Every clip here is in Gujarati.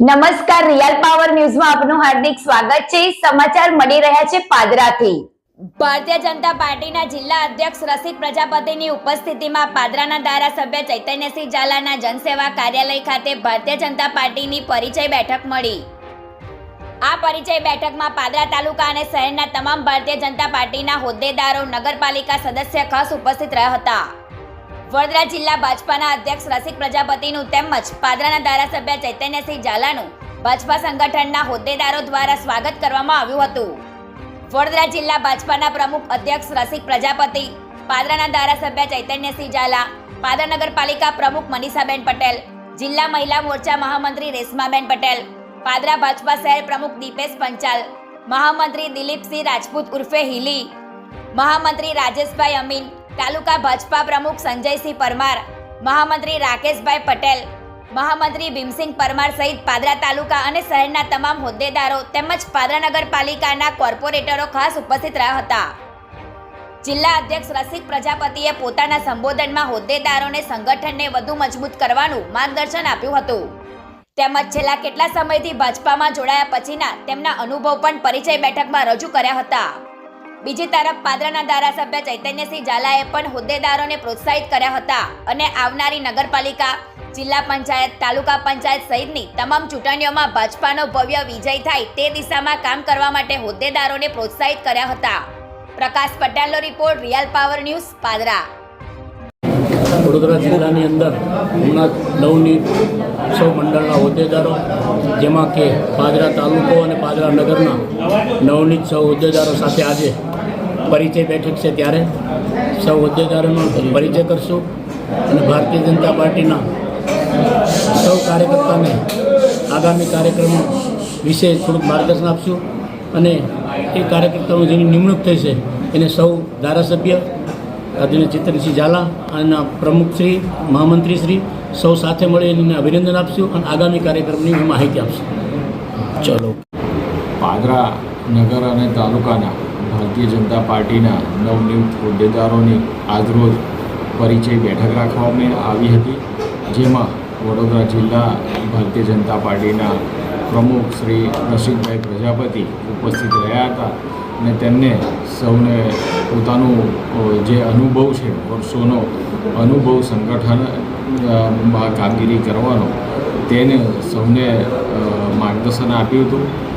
નમસ્કાર રિયલ પાવર ન્યૂઝમાં આપનું હાર્દિક સ્વાગત છે. સમાચાર મળી રહ્યા છે પાદરાથી. ભારતીય જનતા પાર્ટીના જિલ્લા અધ્યક્ષ રસિક પ્રજાપતિની ઉપસ્થિતિમાં પાદરાના ધારાસભ્ય ચૈતન્યસિંહ ઝાલાના જનસેવા કાર્યાલય ખાતે ભારતીય જનતા પાર્ટીની પરિચય બેઠક મળી. આ પરિચય બેઠકમાં પાદરા તાલુકા અને શહેરના તમામ ભારતીય જનતા પાર્ટીના હોદ્દેદારો, નગરપાલિકા સદસ્ય ખાસ ઉપસ્થિત રહ્યા હતા. વડોદરા જિલ્લા ભાજપાના અધ્યક્ષ રસિક પ્રજાપતિનું તેમજ પાદરાના ધારાસભ્ય ચૈતન્યસિંહ ઝાલાનું ભાજપા સંગઠનના હોદ્દેદારો દ્વારા સ્વાગત કરવામાં આવ્યું હતું. વડોદરા જિલ્લા ભાજપાના પ્રમુખ અધ્યક્ષ રસિક પ્રજાપતિ, પાદરાના ધારાસભ્ય ચૈતન્યસિંહ ઝાલા, પાદરા નગરપાલિકા પ્રમુખ મનીષાબેન પટેલ, જિલ્લા મહિલા મોરચા મહામંત્રી રેશમાબેન પટેલ, પાદરા ભાજપા શહેર પ્રમુખ દીપેશ પંચાલ, મહામંત્રી દિલીપસિંહ રાજપૂત ઉર્ફે હિલી, મહામંત્રી રાજેશભાઈ અમીન તાલુકા ભાજપા પ્રમુખ સંજયસિંહ પરમાર, મહામંત્રી રાકેશભાઈ પટેલ, મહામંત્રી ભીમસિંહ પરમાર સહિત પાદરા તાલુકા અને શહેરના તમામ હોદ્દેદારો તેમજ પાદરા નગરપાલિકાના કોર્પોરેટરો ખાસ ઉપસ્થિત રહ્યા હતા. જિલ્લા અધ્યક્ષ રસિક પ્રજાપતિએ પોતાના સંબોધનમાં હોદ્દેદારોને સંગઠનને વધુ મજબૂત કરવાનું માર્ગદર્શન આપ્યું હતું. તેમજ છેલ્લા કેટલા સમયથી ભાજપામાં જોડાયા પછીના તેમના અનુભવ પણ પરિચય બેઠકમાં રજૂ કર્યા હતા. બીજી તરફ પાદરાના ધારાસભ્ય ચૈતન્યસિંહ ઝાલાએ પણ હોદ્દેદારોને પ્રોત્સાહિત કર્યા હતા અને આવનારી નગરપાલિકા, જિલ્લા પંચાયત, તાલુકા પંચાયત સહિતની તમામ ચૂંટણીઓમાં ભાજપાનો ભવ્ય વિજય થાય તે દિશામાં કામ કરવા માટે હોદ્દેદારોને પ્રોત્સાહિત કર્યા હતા. પ્રકાશ પટેલનો report, real power news, Padra. Vadodara જિલ્લાની અંદર હમણાં નવની સૌ મંડળના હોદ્દેદારો, જેમાં કે પાદરા તાલુકો અને પાદરા નગરના નવનીત સૌ હોદ્દેદારો સાથે આજે પરિચય બેઠક છે ત્યારે સૌ હોદ્દેદારોનો પરિચય કરશું અને ભારતીય જનતા પાર્ટીના સૌ કાર્યકર્તાને આગામી કાર્યક્રમો વિશે થોડુંક માર્ગદર્શન આપશું અને એ કાર્યકર્તાઓ જેની નિમણૂક થઈ છે એને સૌ ધારાસભ્ય આદરણીય ચિત્રસિંહ ઝાલા અને પ્રમુખશ્રી મહામંત્રીશ્રી સૌ સાથે મળી એને અભિનંદન આપશું અને આગામી કાર્યક્રમની માહિતી આપશું. ચલો. પાદરા નગર અને તાલુકાના ભારતીય જનતા પાર્ટીના નવનિયુક્ત હોદ્દેદારોની આજરોજ પરિચય બેઠક રાખવામાં આવી હતી, જેમાં વડોદરા જિલ્લા ભારતીય જનતા પાર્ટીના પ્રમુખ શ્રી રસિકભાઈ પ્રજાપતિ ઉપસ્થિત રહ્યા હતા અને તેમને સૌને પોતાનું જે અનુભવ છે, વર્ષોનો અનુભવ સંગઠન કામગીરી કરવાનો, તેને સૌને માર્ગદર્શન આપ્યું હતું.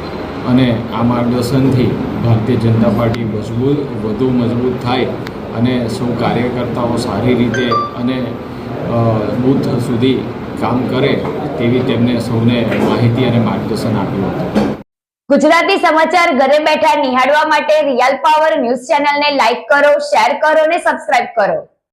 અને આ માર્ગદર્શનથી ભારતીય જનતા પાર્ટી મજબૂત, વધુ મજબૂત થાય અને સૌ કાર્યકર્તાઓ સારી રીતે અને બૂથ સુધી કામ કરે તેવી તેમને સૌને માહિતી અને માર્ગદર્શન આપ્યું હતું. ગુજરાતી સમાચાર ઘરે બેઠા નિહાળવા માટે રિયલ પાવર ન્યૂઝ ચેનલને લાઈક કરો, શેર કરો અને સબસ્ક્રાઇબ કરો.